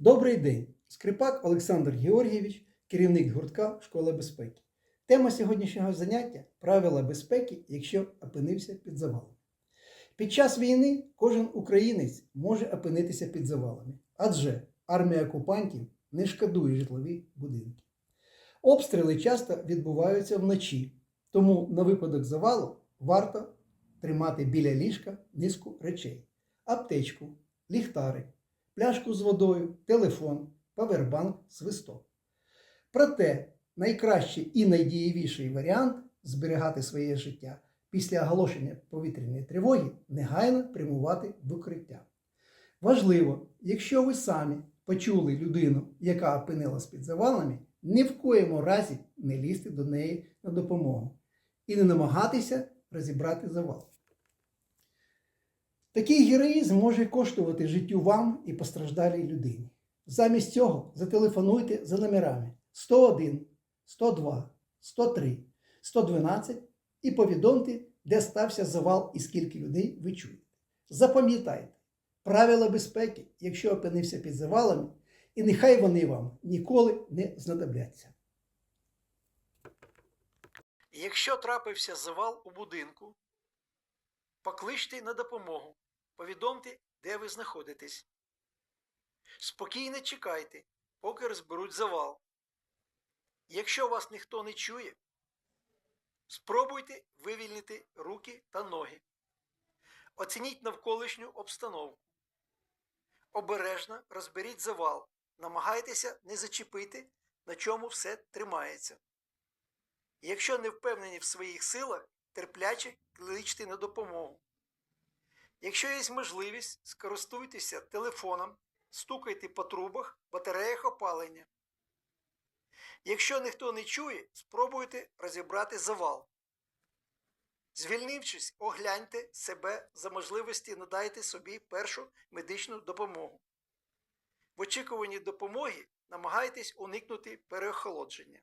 Добрий день! Скрипак Олександр Георгійович, керівник гуртка Школа безпеки. Тема сьогоднішнього заняття правила безпеки, якщо опинився під завалом. Під час війни кожен українець може опинитися під завалами, адже армія окупантів не шкодує житлові будинки. Обстріли часто відбуваються вночі, тому на випадок завалу варто тримати біля ліжка низку речей: аптечку, ліхтарик, пляшку з водою, телефон, павербанк, свисток. Проте найкращий і найдієвіший варіант зберігати своє життя після оголошення повітряної тривоги негайно прямувати в укриття. Важливо, якщо ви самі почули людину, яка опинилась під завалами, ні в коєму разі не лізти до неї на допомогу і не намагатися розібрати завал. Такий героїзм може коштувати життю вам і постраждалій людині. Замість цього зателефонуйте за номерами 101, 102, 103, 112 і повідомте, де стався завал і скільки людей ви чуєте. Запам'ятайте правила безпеки, якщо опинився під завалами, і нехай вони вам ніколи не знадобляться. Якщо трапився завал у будинку, покличте на допомогу, повідомте, де ви знаходитесь. Спокійно чекайте, поки розберуть завал. Якщо вас ніхто не чує, спробуйте вивільнити руки та ноги. Оцініть навколишню обстановку. Обережно розберіть завал, намагайтеся не зачепити, на чому все тримається. Якщо не впевнені в своїх силах, терпляче кличте на допомогу. Якщо є можливість, скористуйтеся телефоном, стукайте по трубах, батареях опалення. Якщо ніхто не чує, спробуйте розібрати завал. Звільнившись, огляньте себе за можливості надайте собі першу медичну допомогу. В очікуванні допомоги намагайтесь уникнути переохолодження.